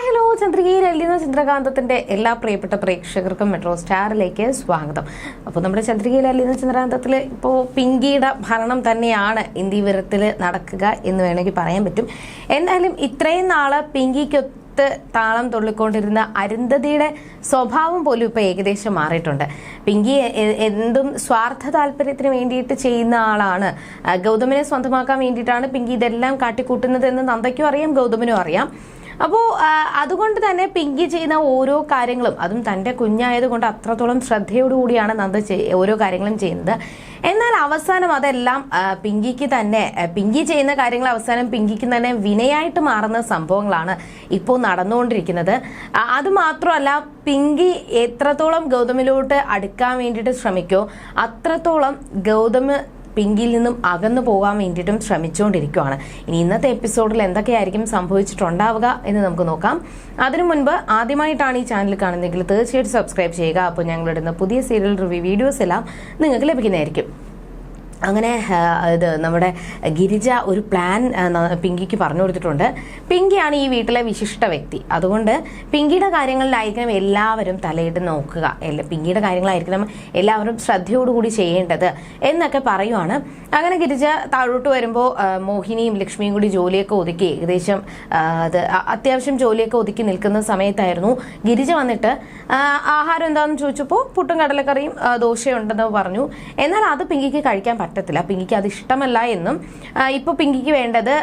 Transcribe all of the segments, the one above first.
Hi hello ചന്ദ്രികയിൽ എല്ലുന്ന ചന്ദ്രകാന്തത്തിന്റെ എല്ലാ പ്രിയപ്പെട്ട പ്രേക്ഷകർക്കും മെട്രോ സ്റ്റാറിലേക്ക് സ്വാഗതം. അപ്പോൾ നമ്മുടെ ചന്ദ്രികയിൽ എല്ലുന്ന ചന്ദ്രകാന്തത്തിൽ ഇപ്പോൾ പിങ്കിയുടെ ഭരണം തന്നെയാണ് ഇന്ത്യ നടക്കുക എന്ന് വേണമെങ്കിൽ പറയാൻ പറ്റും. എന്തായാലും ഇത്രയും നാൾ പിങ്കിക്കൊത്ത് താളം തുള്ളിക്കൊണ്ടിരുന്ന അരുന്ധതിയുടെ സ്വഭാവം പോലും ഇപ്പോൾ ഏകദേശം മാറിയിട്ടുണ്ട്. പിങ്കി എന്തും സ്വാർത്ഥ താല്പര്യത്തിന് വേണ്ടിയിട്ട് ചെയ്യുന്ന ആളാണ്. ഗൗതമിനെ സ്വന്തമാക്കാൻ വേണ്ടിയിട്ടാണ് പിങ്കി ഇതെല്ലാം കാട്ടിക്കൂട്ടുന്നത് എന്ന് നന്ദയ്ക്കും അറിയാം ഗൗതമിനും അറിയാം. അപ്പോൾ അതുകൊണ്ട് തന്നെ പിങ്കി ചെയ്യുന്ന ഓരോ കാര്യങ്ങളും അതും തന്റെ കുഞ്ഞായതുകൊണ്ട് അത്രത്തോളം ശ്രദ്ധയോടുകൂടിയാണ് നന്ദ ഓരോ കാര്യങ്ങളും ചെയ്യുന്നത്. എന്നാൽ അവസാനം അതെല്ലാം പിങ്കിക്ക് തന്നെ പിങ്കി ചെയ്യുന്ന കാര്യങ്ങൾ അവസാനം പിങ്കിക്ക് തന്നെ വിനയായിട്ട് മാറുന്ന സംഭവങ്ങളാണ് ഇപ്പോൾ നടന്നുകൊണ്ടിരിക്കുന്നത്. അതുമാത്രമല്ല അത് മാത്രമല്ല പിങ്കി എത്രത്തോളം ഗൗതമിലോട്ട് അടുക്കാൻ വേണ്ടിയിട്ട് ശ്രമിക്കോ അത്രത്തോളം ഗൗതമ് പിങ്കിയിൽ നിന്നും അകന്നു പോകാൻ വേണ്ടിയിട്ടും ശ്രമിച്ചുകൊണ്ടിരിക്കുകയാണ് ഇനി ഇന്നത്തെ എപ്പിസോഡിൽ എന്തൊക്കെയായിരിക്കും സംഭവിച്ചിട്ടുണ്ടാവുക എന്ന് നമുക്ക് നോക്കാം. അതിനു മുൻപ് ആദ്യമായിട്ടാണ് ഈ ചാനൽ കാണുന്നതെങ്കിൽ തീർച്ചയായിട്ടും സബ്സ്ക്രൈബ് ചെയ്യുക. അപ്പോൾ ഞങ്ങളിടുന്ന പുതിയ സീരിയൽ റിവ്യൂ വീഡിയോസ് എല്ലാം നിങ്ങൾക്ക് ലഭിക്കുന്നതായിരിക്കും. അങ്ങനെ ഇത് നമ്മുടെ ഗിരിജ ഒരു പ്ലാൻ പിങ്കിക്ക് പറഞ്ഞു കൊടുത്തിട്ടുണ്ട്. പിങ്കിയാണ് ഈ വീട്ടിലെ വിശിഷ്ട വ്യക്തി. അതുകൊണ്ട് പിങ്കിയുടെ കാര്യങ്ങളിലായിരിക്കണം എല്ലാവരും തലയിട്ട് നോക്കുക. പിങ്കിയുടെ കാര്യങ്ങളായിരിക്കണം എല്ലാവരും ശ്രദ്ധയോടുകൂടി ചെയ്യേണ്ടത് എന്നൊക്കെ പറയുവാണ്. അങ്ങനെ ഗിരിജ താഴോട്ട് വരുമ്പോൾ മോഹിനിയും ലക്ഷ്മിയും കൂടി ജോലിയൊക്കെ ഒതുക്കി. ഏകദേശം അത് അത്യാവശ്യം ജോലിയൊക്കെ ഒതുക്കി നിൽക്കുന്ന സമയത്തായിരുന്നു ഗിരിജ വന്നിട്ട് ആഹാരം എന്താണെന്ന് ചോദിച്ചപ്പോൾ പുട്ടും കടലക്കറിയും ദോശയുണ്ടെന്ന് പറഞ്ഞു. എന്നാൽ അത് പിങ്കിക്ക് കഴിക്കാൻ പറ്റത്തില്ല പിങ്കിക്ക് അത് ഇഷ്ടമല്ല എന്നും ഇപ്പോൾ പിങ്കിക്ക് വേണ്ടത്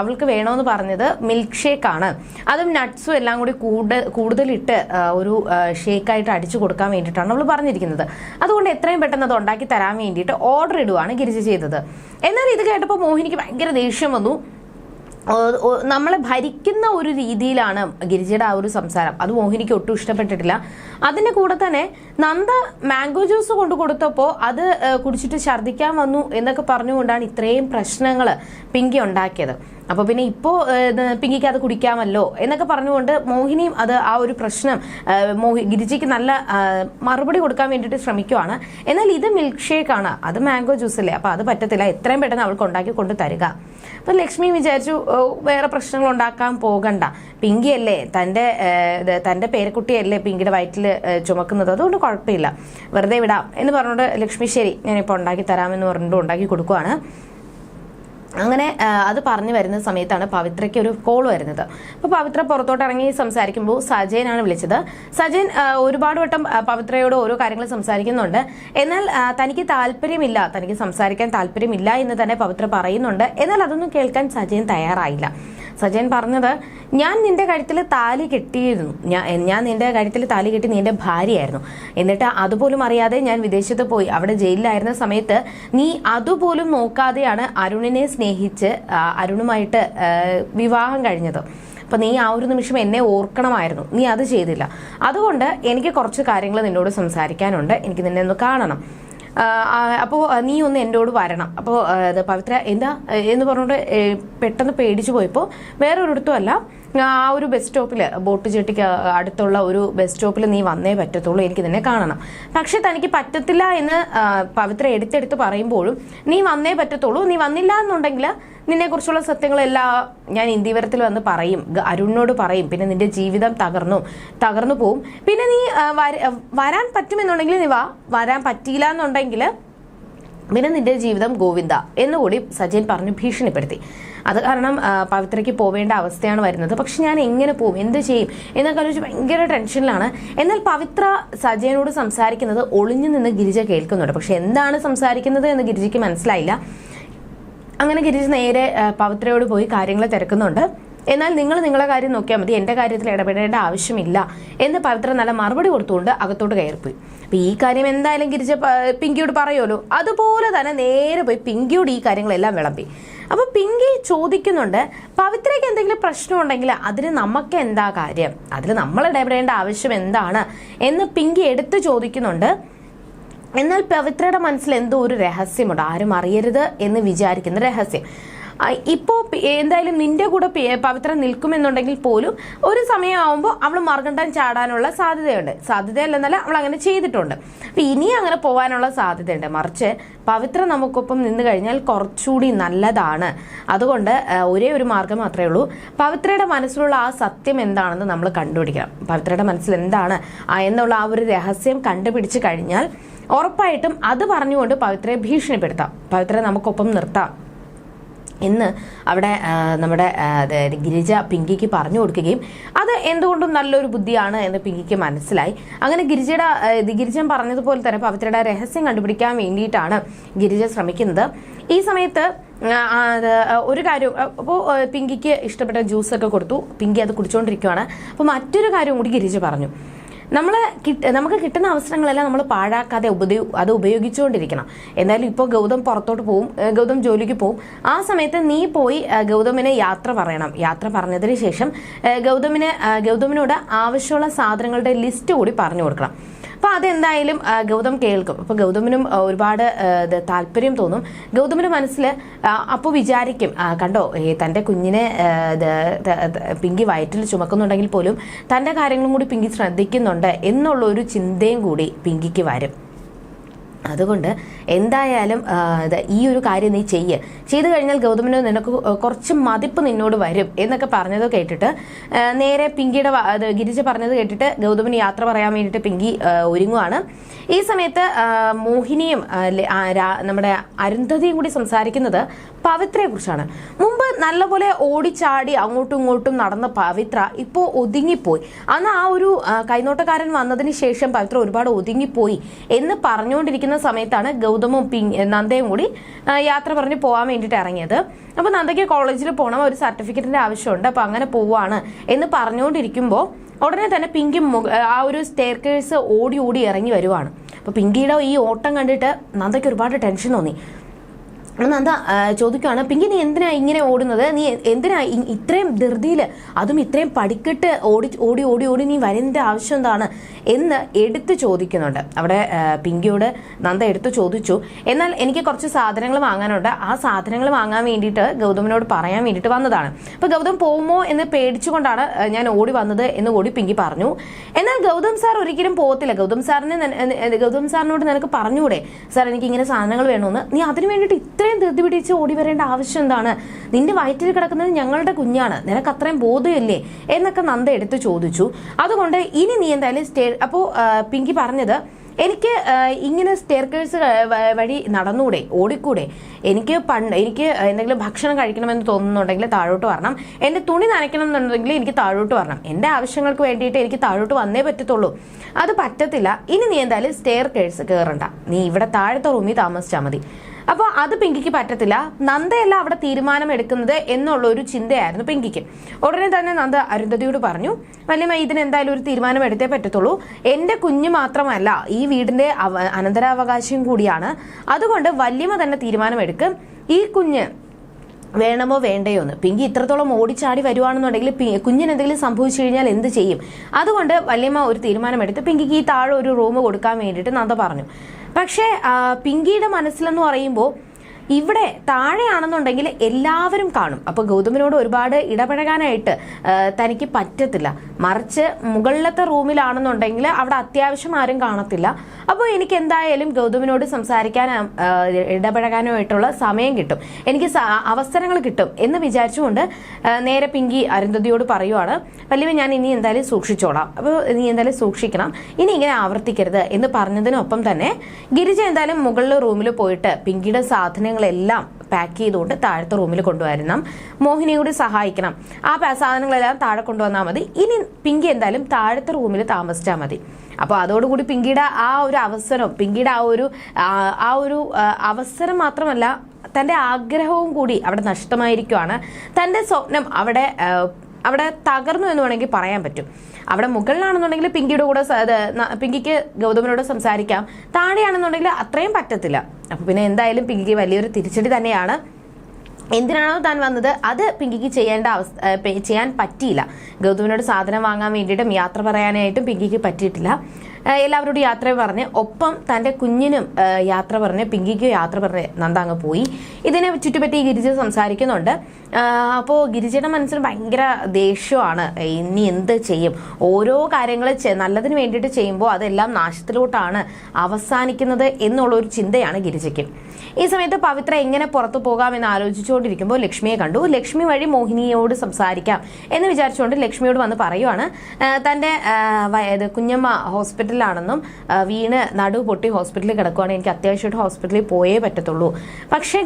അവൾക്ക് വേണമെന്ന് പറഞ്ഞത് മിൽക്ക് ഷേക്ക് ആണ് അതും നട്ട്സും എല്ലാം കൂടി കൂടുതലിട്ട് ഒരു ഷേക്കായിട്ട് അടിച്ചു കൊടുക്കാൻ വേണ്ടിയിട്ടാണ് അവൾ പറഞ്ഞിരിക്കുന്നത്. അതുകൊണ്ട് എത്രയും പെട്ടെന്ന് അത് ഉണ്ടാക്കി തരാൻ വേണ്ടിയിട്ട് ഓർഡർ ഇടുവാണ് ഗിരിജ ചെയ്തത്. എന്നാൽ ഇത് കേട്ടപ്പോൾ മോഹിനിക്ക് ഭയങ്കര ദേഷ്യം വന്നു. നമ്മളെ ഭരിക്കുന്ന ഒരു രീതിയിലാണ് ഗിരിജയുടെ ആ ഒരു സംസാരം. അത് മോഹിനിക്ക് ഒട്ടും ഇഷ്ടപ്പെട്ടിട്ടില്ല. അതിന്റെ കൂടെ തന്നെ നന്ദ മാംഗോ ജ്യൂസ് കൊണ്ട് കൊടുത്തപ്പോൾ അത് കുടിച്ചിട്ട് ഛർദ്ദിക്കാൻ വന്നു എന്നൊക്കെ പറഞ്ഞുകൊണ്ടാണ് ഇത്രയും പ്രശ്നങ്ങൾ പിങ്കി ഉണ്ടാക്കിയത്. അപ്പോൾ പിന്നെ ഇപ്പോ ഏ, പിങ്കിക്ക് അത് കുടിക്കാമല്ലോ എന്നൊക്കെ പറഞ്ഞുകൊണ്ട് മോഹിനിയും അത് ആ ഒരു പ്രശ്നം മോഹി ഗിരിജിക്ക് നല്ല മറുപടി കൊടുക്കാൻ വേണ്ടിയിട്ട് ശ്രമിക്കുവാണ്. എന്നാൽ ഇത് മിൽക്ക് ഷേക്ക് ആണ് അത് മാംഗോ ജ്യൂസ് അല്ലേ അപ്പൊ അത് പറ്റത്തില്ല. എത്രയും പെട്ടെന്ന് അവൾക്ക് ഉണ്ടാക്കി കൊണ്ട് തരിക. അപ്പൊ ലക്ഷ്മി വിചാരിച്ചു വേറെ പ്രശ്നങ്ങൾ ഉണ്ടാക്കാൻ പോകണ്ട. പിങ്കിയല്ലേ തന്റെ തന്റെ പേരക്കുട്ടിയല്ലേ പിങ്കിയുടെ വയറ്റിൽ ചുമക്കുന്നത്. അതുകൊണ്ട് കുഴപ്പമില്ല. വെറുതെ വിടാം എന്ന് പറഞ്ഞുകൊണ്ട് ലക്ഷ്മി ശരി ഞാനിപ്പോൾ ഉണ്ടാക്കി തരാമെന്ന് പറഞ്ഞിട്ട് ഉണ്ടാക്കി കൊടുക്കുവാണ്. അങ്ങനെ അത് പറഞ്ഞു വരുന്ന സമയത്താണ് പവിത്രയ്ക്ക് ഒരു കോൾ വരുന്നത്. അപ്പോൾ പവിത്ര പുറത്തോട്ട് ഇറങ്ങി സംസാരിക്കുമ്പോൾ സജയനാണ് വിളിച്ചത്. സജയൻ ഒരുപാട് വട്ടം പവിത്രയോട് ഓരോ കാര്യങ്ങൾ സംസാരിക്കുന്നുണ്ട്. എന്നാൽ തനിക്ക് താല്പര്യമില്ല തനിക്ക് സംസാരിക്കാൻ താല്പര്യമില്ല എന്ന് തന്നെ പവിത്ര പറയുന്നുണ്ട്. എന്നാൽ അതൊന്നും കേൾക്കാൻ സജയൻ തയ്യാറായില്ല. സജയൻ പറഞ്ഞത് ഞാൻ നിന്റെ കഴുത്തിൽ താലി കെട്ടിയിരുന്നു. ഞാൻ നിന്റെ കഴുത്തിൽ താലി കെട്ടി നിന്റെ ഭാര്യയായിരുന്നു. എന്നിട്ട് അതുപോലും അറിയാതെ ഞാൻ വിദേശത്ത് പോയി. അവിടെ ജയിലിലായിരുന്ന സമയത്ത് നീ അതുപോലും നോക്കാതെയാണ് അരുണിനെ സ്നേഹിച്ച് അരുണുമായിട്ട് വിവാഹം കഴിഞ്ഞത്. അപ്പൊ നീ ആ ഒരു നിമിഷം എന്നെ ഓർക്കണമായിരുന്നു. നീ അത് ചെയ്തില്ല. അതുകൊണ്ട് എനിക്ക് കുറച്ച് കാര്യങ്ങൾ നിന്നോട് സംസാരിക്കാനുണ്ട്. എനിക്ക് നിന്നെ ഒന്ന് കാണണം. അപ്പോൾ നീ ഒന്ന് എന്നോട് വരണം. അപ്പോൾ പവിത്ര എന്താ എന്ന് പറഞ്ഞുകൊണ്ട് പെട്ടെന്ന് പേടിച്ചു പോയപ്പോൾ വേറെ ഒരിടത്തും അല്ല ആ ഒരു ബസ് സ്റ്റോപ്പിൽ ബോട്ട് ചെട്ടിക്ക് അടുത്തുള്ള ഒരു ബസ് സ്റ്റോപ്പിൽ നീ വന്നേ പറ്റത്തുള്ളൂ എനിക്ക് നിന്നെ കാണണം. പക്ഷെ തനിക്ക് പറ്റത്തില്ല എന്ന് പവിത്ര എടുത്തെടുത്ത് പറയുമ്പോഴും നീ വന്നേ പറ്റത്തുള്ളൂ നീ വന്നില്ല എന്നുണ്ടെങ്കിൽ നിന്നെ കുറിച്ചുള്ള സത്യങ്ങളെല്ലാം ഞാൻ ഇന്ത്യവരത്തിൽ വന്ന് പറയും. അരുണിനോട് പറയും. പിന്നെ നിന്റെ ജീവിതം തകർന്നു. തകർന്നു പോവും. പിന്നെ നീ വരാൻ പറ്റുമെന്നുണ്ടെങ്കിൽ നീ വാ. വരാൻ പറ്റിയില്ല എന്നുണ്ടെങ്കിൽ പിന്നെ നിന്റെ ജീവിതം ഗോവിന്ദ എന്നുകൂടി സജയൻ പറഞ്ഞു ഭീഷണിപ്പെടുത്തി. അത് കാരണം പവിത്രയ്ക്ക് പോവേണ്ട അവസ്ഥയാണ് വരുന്നത്. പക്ഷെ ഞാൻ എങ്ങനെ പോകും എന്ത് ചെയ്യും? എന്നൊക്കെ ആലോചിച്ച് ഭയങ്കര ടെൻഷനിലാണ്. എന്നാൽ പവിത്ര സജയനോട് സംസാരിക്കുന്നത് ഒളിഞ്ഞു നിന്ന് ഗിരിജ കേൾക്കുന്നുണ്ട്. പക്ഷെ എന്താണ് സംസാരിക്കുന്നത് എന്ന് ഗിരിജയ്ക്ക് മനസ്സിലായില്ല. അങ്ങനെ ഗിരീഷ് നേരെ പവിത്രയോട് പോയി കാര്യങ്ങൾ തിരക്കുന്നുണ്ട്. എന്നാൽ നിങ്ങൾ നിങ്ങളെ കാര്യം നോക്കിയാൽ മതി. എന്റെ കാര്യത്തിൽ ഇടപെടേണ്ട ആവശ്യമില്ല എന്ന് പവിത്ര നല്ല മറുപടി കൊടുത്തുകൊണ്ട് അകത്തോട്ട് കയറിപ്പോയി. അപ്പം ഈ കാര്യം എന്തായാലും ഗിരിജ പിങ്കിയോട് പറയുമല്ലോ. അതുപോലെ തന്നെ നേരെ പോയി പിങ്കിയോട് ഈ കാര്യങ്ങളെല്ലാം വിളമ്പി. അപ്പോൾ പിങ്കി ചോദിക്കുന്നുണ്ട് പവിത്രയ്ക്ക് എന്തെങ്കിലും പ്രശ്നം ഉണ്ടെങ്കിൽ അതിന് നമുക്ക് എന്താ കാര്യം? അതിൽ നമ്മൾ ഇടപെടേണ്ട ആവശ്യം എന്താണ്? എന്ന് പിങ്കി എടുത്തു ചോദിക്കുന്നുണ്ട്. എന്നാൽ പവിത്രയുടെ മനസ്സിൽ എന്തോ ഒരു രഹസ്യമുണ്ട്. ആരും അറിയരുത് എന്ന് വിചാരിക്കുന്ന രഹസ്യം. ഇപ്പോൾ ഇപ്പോ എന്തായാലും നിന്റെ കൂടെ പവിത്ര നിൽക്കുമെന്നുണ്ടെങ്കിൽ പോലും ഒരു സമയമാകുമ്പോൾ അവൾ മറുകണ്ഠം ചാടാനുള്ള സാധ്യതയുണ്ട്. സാധ്യതയല്ലെന്നല്ല അവൾ അങ്ങനെ ചെയ്തിട്ടുണ്ട്. അപ്പൊ ഇനി അങ്ങനെ പോകാനുള്ള സാധ്യതയുണ്ട്. മറിച്ച് പവിത്ര നമുക്കൊപ്പം നിന്ന് കഴിഞ്ഞാൽ കുറച്ചുകൂടി നല്ലതാണ്. അതുകൊണ്ട് ഒരേ ഒരു മാർഗം മാത്രമേ ഉള്ളൂ. പവിത്രയുടെ മനസ്സിലുള്ള ആ സത്യം എന്താണെന്ന് നമ്മൾ കണ്ടുപിടിക്കണം. പവിത്രയുടെ മനസ്സിൽ എന്താണ് എന്നുള്ള ആ ഒരു രഹസ്യം കണ്ടുപിടിച്ച് കഴിഞ്ഞാൽ ഉറപ്പായിട്ടും അത് പറഞ്ഞുകൊണ്ട് പവിത്രയെ ഭീഷണിപ്പെടുത്താം. പവിത്രയെ നമുക്കൊപ്പം നിർത്താം. എന്ന് അവിടെ നമ്മുടെ അതായത് ഗിരിജ പിങ്കിക്ക് പറഞ്ഞു കൊടുക്കുകയും അത് എന്തുകൊണ്ടും നല്ലൊരു ബുദ്ധിയാണ് എന്ന് പിങ്കിക്ക് മനസ്സിലായി. അങ്ങനെ ഗിരിജയുടെ ഗിരിജൻ പറഞ്ഞതുപോലെ തന്നെ പവിത്രയുടെ രഹസ്യം കണ്ടുപിടിക്കാൻ വേണ്ടിയിട്ടാണ് ഗിരിജ ശ്രമിക്കുന്നത്. ഈ സമയത്ത് ഒരു കാര്യം അപ്പോൾ പിങ്കിക്ക് ഇഷ്ടപ്പെട്ട ജ്യൂസൊക്കെ കൊടുത്തു. പിങ്കി അത് കുടിച്ചുകൊണ്ടിരിക്കുകയാണ് അപ്പോൾ മറ്റൊരു കാര്യം കൂടി ഗിരിജ പറഞ്ഞു. നമ്മൾ നമുക്ക് കിട്ടുന്ന അവസരങ്ങളെല്ലാം നമ്മൾ പാഴാക്കാതെ ഉപയോഗ അത് ഉപയോഗിച്ചുകൊണ്ടിരിക്കണം. എന്തായാലും ഇപ്പോൾ ഗൗതം പുറത്തോട്ട് പോവും ഗൗതം ജോലിക്ക് പോവും. ആ സമയത്ത് നീ പോയി ഗൗതമിനെ യാത്ര പറയണം. യാത്ര പറഞ്ഞതിന് ശേഷം ഗൗതമിനെ ഗൗതമിന് ഗൗതമിനോട് ആവശ്യമുള്ള സാധനങ്ങളുടെ ലിസ്റ്റ് കൂടി പറഞ്ഞു കൊടുക്കണം. അപ്പൊ അതെന്തായാലും ഗൗതം കേൾക്കും. അപ്പൊ ഗൗതമിനും ഒരുപാട് താല്പര്യം തോന്നും. ഗൗതമിന്റെ മനസ്സിൽ അപ്പോൾ വിചാരിക്കും കണ്ടോ ഈ തന്റെ കുഞ്ഞിനെ പിങ്കി വയറ്റിൽ ചുമക്കുന്നുണ്ടെങ്കിൽ പോലും തന്റെ കാര്യങ്ങളും കൂടി പിങ്കി ശ്രദ്ധിക്കുന്നുണ്ട് എന്നുള്ള ഒരു ചിന്തയും കൂടി പിങ്കിക്ക് വരും. അതുകൊണ്ട് എന്തായാലും ഈ ഒരു കാര്യം നീ ചെയ്യ്. ചെയ്തു കഴിഞ്ഞാൽ ഗൗതമന് നിനക്ക് കുറച്ച് മതിപ്പ് നിന്നോട് വരും എന്നൊക്കെ പറഞ്ഞത് കേട്ടിട്ട് നേരെ പിങ്കിയുടെ ഗിരിജ പറഞ്ഞത് കേട്ടിട്ട് ഗൗതമൻ യാത്ര പറയാൻ വേണ്ടിയിട്ട് പിങ്കി ഒരുങ്ങുവാണ്. ഈ സമയത്ത് മോഹിനിയും നമ്മുടെ അരുന്ധതിയും കൂടി സംസാരിക്കുന്നത് പവിത്രയെ കുറിച്ചാണ് നല്ലപോലെ ഓടിച്ചാടി അങ്ങോട്ടും ഇങ്ങോട്ടും നടന്ന പവിത്ര ഇപ്പോൾ ഒതുങ്ങിപ്പോയി. അന്ന് ആ ഒരു കൈനോട്ടക്കാരൻ വന്നതിന് ശേഷം പവിത്ര ഒരുപാട് ഒതുങ്ങിപ്പോയി എന്ന് പറഞ്ഞുകൊണ്ടിരിക്കുന്ന സമയത്താണ് ഗൗതമും പിങ് നന്ദയും കൂടി യാത്ര പറഞ്ഞ് പോകാൻ വേണ്ടിയിട്ട് ഇറങ്ങിയത്. അപ്പോൾ നന്ദയ്ക്ക് കോളേജിൽ പോകണം ഒരു സർട്ടിഫിക്കറ്റിന്റെ ആവശ്യമുണ്ട് അപ്പോൾ അങ്ങനെ പോവാണ് എന്ന് പറഞ്ഞുകൊണ്ടിരിക്കുമ്പോൾ ഉടനെ തന്നെ പിങ്കി ആ ഒരു സ്റ്റെയർക്കേഴ്സ് ഓടി ഓടി ഇറങ്ങി വരുവാണ്. അപ്പോൾ പിങ്കിയുടെ ഈ ഓട്ടം കണ്ടിട്ട് നന്ദയ്ക്ക് ഒരുപാട് ടെൻഷൻ തോന്നി. നന്ദ ചോദിക്കുകയാണ് പിങ്കി നീ എന്തിനാ ഇങ്ങനെ ഓടുന്നത്? നീ എന്തിനാ ഇത്രയും ധൃതിയിൽ അതും ഇത്രയും പടിക്കെട്ട് ഓടി ഓടി ഓടി ഓടി നീ വരുന്നതിന്റെ ആവശ്യം എന്താണ്? എന്ന് എടുത്ത് ചോദിക്കുന്നുണ്ട്. അവിടെ പിങ്കിയോട് നന്ദ എടുത്ത് ചോദിച്ചു. എന്നാൽ എനിക്ക് കുറച്ച് സാധനങ്ങൾ വാങ്ങാനുണ്ട്. ആ സാധനങ്ങൾ വാങ്ങാൻ വേണ്ടിയിട്ട് ഗൗതമിനോട് പറയാൻ വേണ്ടിയിട്ട് വന്നതാണ്. അപ്പോൾ ഗൗതം പോകുമോ എന്ന് പേടിച്ചുകൊണ്ടാണ് ഞാൻ ഓടി വന്നത് എന്ന് കൂടി പിങ്കി പറഞ്ഞു. എന്നാൽ ഗൗതം സാർ ഒരിക്കലും പോകത്തില്ല. ഗൗതം സാറിനെ ഗൗതം സാറിനോട് നിനക്ക് പറഞ്ഞുകൂടെ? സാർ എനിക്ക് ഇങ്ങനെ സാധനങ്ങൾ വേണമെന്ന്. നീ അതിന് വേണ്ടിയിട്ട് ഇത്രയും ധൃതി പിടിച്ച് ഓടി വരേണ്ട ആവശ്യം എന്താണ്? നിന്റെ വയറ്റിൽ കിടക്കുന്നത് ഞങ്ങളുടെ കുഞ്ഞാണ്. നിനക്ക് അത്രയും ബോധമില്ലേ? എന്നൊക്കെ നന്ദ എടുത്ത് ചോദിച്ചു. അതുകൊണ്ട് ഇനി നീ എന്തായാലും സ്റ്റേ അപ്പോൾ പിങ്കി പറഞ്ഞത് എനിക്ക് ഇങ്ങനെ സ്റ്റെയർക്കേഴ്സ് വഴി നടന്നൂടെ ഓടിക്കൂടെ? എനിക്ക് പണ്ട് എനിക്ക് എന്തെങ്കിലും ഭക്ഷണം കഴിക്കണമെന്ന് തോന്നുന്നുണ്ടെങ്കിൽ താഴോട്ട് വരണം. എന്റെ തുണി നനയ്ക്കണം എന്നുണ്ടെങ്കിൽ എനിക്ക് താഴോട്ട് വരണം. എന്റെ ആവശ്യങ്ങൾക്ക് വേണ്ടിയിട്ട് എനിക്ക് താഴോട്ട് വന്നേ പറ്റത്തുള്ളൂ. അത് പറ്റത്തില്ല. ഇനി നീ എന്തായാലും സ്റ്റെയർ കേഴ്സ് കയറണ്ട നീ ഇവിടെ താഴത്തെ റൂമിൽ താമസിച്ചാൽ മതി. അപ്പോൾ അത് പിങ്കിക്ക് പറ്റത്തില്ല. നന്ദയല്ല അവിടെ തീരുമാനം എടുക്കുന്നത് എന്നുള്ള ഒരു ചിന്തയായിരുന്നു പിങ്കിക്ക്. ഉടനെ തന്നെ നന്ദ അരുന്ധതിയോട് പറഞ്ഞു വല്യമ്മ ഇതിനെന്തായാലും ഒരു തീരുമാനം എടുത്തേ പറ്റത്തുള്ളൂ. എന്റെ കുഞ്ഞ് മാത്രമല്ല ഈ വീടിന്റെ അനന്തരാവകാശം കൂടിയാണ്. അതുകൊണ്ട് വല്യമ്മ തന്നെ തീരുമാനം എടുക്കും ഈ കുഞ്ഞ് വേണമോ വേണ്ടയോ എന്ന് പിങ്കി ഇത്രത്തോളം ഓടിച്ചാടി വരുവാണെന്നുണ്ടെങ്കിൽ കുഞ്ഞിന് എന്തെങ്കിലും സംഭവിച്ചു കഴിഞ്ഞാൽ എന്ത് ചെയ്യും? അതുകൊണ്ട് വല്യമ്മ ഒരു തീരുമാനമെടുത്ത് പിങ്കിക്ക് ഈ താഴെ ഒരു റൂം കൊടുക്കാൻ വേണ്ടിയിട്ട് നന്ദ പറഞ്ഞു. പക്ഷേ പിങ്കിയുടെ മനസ്സിലെന്ന് പറയുമ്പോൾ ഇവിടെ താഴെയാണെന്നുണ്ടെങ്കിൽ എല്ലാവരും കാണും. അപ്പൊ ഗൗതമിനോട് ഒരുപാട് ഇടപഴകാനായിട്ട് തനിക്ക് പറ്റത്തില്ല. മറിച്ച് മുകളിലത്തെ റൂമിലാണെന്നുണ്ടെങ്കിൽ അവിടെ അത്യാവശ്യം ആരും കാണത്തില്ല. അപ്പോൾ എനിക്ക് എന്തായാലും ഗൗതമിനോട് സംസാരിക്കാൻ ഇടപഴകാനുമായിട്ടുള്ള സമയം കിട്ടും. എനിക്ക് അവസരങ്ങൾ കിട്ടും എന്ന് വിചാരിച്ചുകൊണ്ട് നേരെ പിങ്കി അരുന്ധതിയോട് പറയുവാണ് വല്യവ ഞാൻ ഇനി എന്തായാലും സൂക്ഷിച്ചോളാം. അപ്പോൾ നീ എന്തായാലും സൂക്ഷിക്കണം. ഇനി ഇങ്ങനെ ആവർത്തിക്കരുത്. എന്ന് പറഞ്ഞതിനൊപ്പം തന്നെ ഗിരിജ എന്തായാലും മുകളിലെ റൂമിൽ പോയിട്ട് പിങ്കിയുടെ സാധനങ്ങളെല്ലാം പാക്ക് ചെയ്തുകൊണ്ട് താഴത്തെ റൂമിൽ കൊണ്ടുവരണം. മോഹിനിയെ കൂടി സഹായിക്കണം. ആ സാധനങ്ങളെല്ലാം താഴെ കൊണ്ടുവന്നാൽ മതി. ഇനി പിങ്കി എന്തായാലും താഴത്തെ റൂമിൽ താമസിച്ചാൽ മതി. അപ്പോൾ അതോടുകൂടി പിങ്കിയുടെ ആ ഒരു അവസരം പിങ്കിയുടെ ആ ഒരു ആ ഒരു അവസരം മാത്രമല്ല തന്റെ ആഗ്രഹവും കൂടി അവിടെ നഷ്ടമായിരിക്കുവാണ്. തന്റെ സ്വപ്നം അവിടെ അവിടെ തകർന്നു എന്ന് വേണമെങ്കിൽ പറയാൻ പറ്റും. അവിടെ മുകളിലാണെന്നുണ്ടെങ്കിൽ പിങ്കിയുടെ കൂടെ പിങ്കിക്ക് ഗൗതമനോട് സംസാരിക്കാം. താഴെയാണെന്നുണ്ടെങ്കിൽ അത്രയും പറ്റത്തില്ല. അപ്പൊ പിന്നെ എന്തായാലും പിങ്കിക്ക് വലിയൊരു തിരിച്ചടി തന്നെയാണ്. എന്തിനാണോ താൻ വന്നത്? അത് പിങ്കിക്ക് ചെയ്യേണ്ട അവസ്ഥ ചെയ്യാൻ പറ്റിയില്ല. ഗൗതമിനോട് സാധനം വാങ്ങാൻ വേണ്ടിയിട്ടും യാത്ര പറയാനായിട്ടും പിങ്കിക്ക് പറ്റിയിട്ടില്ല. എല്ലാവരോടും യാത്ര പറഞ്ഞ് ഒപ്പം തന്റെ കുഞ്ഞിനും യാത്ര പറഞ്ഞ് പിങ്കിക്കും യാത്ര പറഞ്ഞ് നന്ദ അങ്ങ് പോയി. ഇതിനെ ചുറ്റുപറ്റി ഗിരിജ സംസാരിക്കുന്നുണ്ട്. അപ്പോൾ ഗിരിജയുടെ മനസ്സിന് ഭയങ്കര ദേഷ്യമാണ്. ഇനി എന്ത് ചെയ്യും? ഓരോ കാര്യങ്ങൾ നല്ലതിന് വേണ്ടിയിട്ട് ചെയ്യുമ്പോൾ അതെല്ലാം നാശത്തിലോട്ടാണ് അവസാനിക്കുന്നത് എന്നുള്ള ഒരു ചിന്തയാണ് ഗിരിജയ്ക്ക്. ഈ സമയത്ത് പവിത്ര എങ്ങനെ പുറത്തു പോകാമെന്ന് ആലോചിച്ചുകൊണ്ടിരിക്കുമ്പോൾ ലക്ഷ്മിയെ കണ്ടു. ലക്ഷ്മി വഴി മോഹിനിയോട് സംസാരിക്കാം എന്ന് വിചാരിച്ചുകൊണ്ട് ലക്ഷ്മിയോട് വന്ന് പറയുവാണ്. തന്റെ കുഞ്ഞമ്മ ഹോസ്പിറ്റലിലാണെന്നും വീണ് നടു പൊട്ടി ഹോസ്പിറ്റലിൽ കിടക്കുവാണ്. എനിക്ക് അത്യാവശ്യമായിട്ട് ഹോസ്പിറ്റലിൽ പോയേ പറ്റത്തുള്ളൂ. പക്ഷെ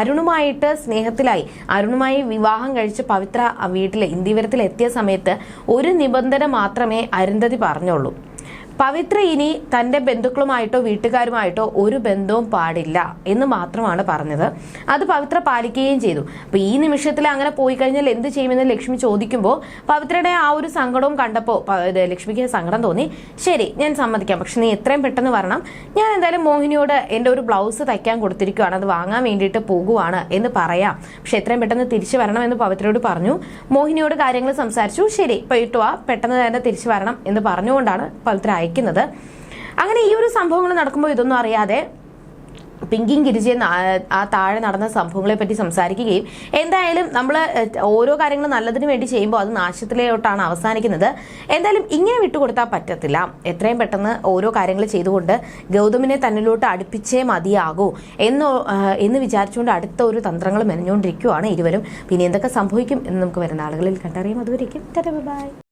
അരുണുമായിട്ട് സ്നേഹത്തിലായി. അരുണുമായി വിവാഹം കഴിച്ച് പവിത്ര വീട്ടിൽ ഇന്ത്യവരത്തിൽ എത്തിയ സമയത്ത് ഒരു നിബന്ധന മാത്രമേ അരുന്ധതി പറഞ്ഞുള്ളൂ. പവിത്ര ഇനി തന്റെ ബന്ധുക്കളുമായിട്ടോ വീട്ടുകാരുമായിട്ടോ ഒരു ബന്ധവും പാടില്ല എന്ന് മാത്രമാണ് പറഞ്ഞത്. അത് പവിത്ര പാലിക്കുകയും ചെയ്തു. അപ്പൊ ഈ നിമിഷത്തിൽ അങ്ങനെ പോയി കഴിഞ്ഞാൽ എന്ത് ചെയ്യുമെന്ന് ലക്ഷ്മി ചോദിക്കുമ്പോൾ പവിത്രയുടെ ആ ഒരു സങ്കടവും കണ്ടപ്പോൾ ലക്ഷ്മിക്ക് സങ്കടം തോന്നി. ശരി ഞാൻ സമ്മതിക്കാം. പക്ഷെ നീ എത്രയും പെട്ടെന്ന് വരണം. ഞാൻ എന്തായാലും മോഹിനിയോട് എന്റെ ഒരു ബ്ലൗസ് തയ്ക്കാൻ കൊടുത്തിരിക്കുകയാണ്. അത് വാങ്ങാൻ വേണ്ടിയിട്ട് പോകുവാണ് എന്ന് പറയാം. പക്ഷെ എത്രയും പെട്ടെന്ന് തിരിച്ചു വരണം എന്ന് പവിത്രയോട് പറഞ്ഞു. മോഹിനിയോട് കാര്യങ്ങൾ സംസാരിച്ചു. ശരി പോയിട്ട് വാ. പെട്ടെന്ന് തന്നെ തിരിച്ചു വരണം എന്ന് പറഞ്ഞുകൊണ്ടാണ് പവിത്ര അയക്കുന്നത് അങ്ങനെ ഈ ഒരു സംഭവങ്ങൾ നടക്കുമ്പോൾ ഇതൊന്നും അറിയാതെ പിങ്കിങ് ഗിരിജയൻ ആ താഴെ നടന്ന സംഭവങ്ങളെ പറ്റി സംസാരിക്കുകയും എന്തായാലും നമ്മൾ ഓരോ കാര്യങ്ങളും നല്ലതിന് വേണ്ടി ചെയ്യുമ്പോൾ അത് നാശത്തിലോട്ടാണ് അവസാനിക്കുന്നത്. എന്തായാലും ഇങ്ങനെ വിട്ടുകൊടുത്താൽ പറ്റത്തില്ല. എത്രയും പെട്ടെന്ന് ഓരോ കാര്യങ്ങൾ ചെയ്തുകൊണ്ട് ഗൗതമിനെ തന്നിലോട്ട് അടുപ്പിച്ചേ മതിയാകൂ എന്ന് എന്ന് വിചാരിച്ചുകൊണ്ട് അടുത്ത ഒരു തന്ത്രങ്ങൾ മെനഞ്ഞുകൊണ്ടിരിക്കുകയാണ് ഇരുവരും. പിന്നെ എന്തൊക്കെ സംഭവിക്കും എന്ന് നമുക്ക് വരുന്ന ആളുകളിൽ കണ്ടറിയാം. അതുവരേക്കും ബൈ.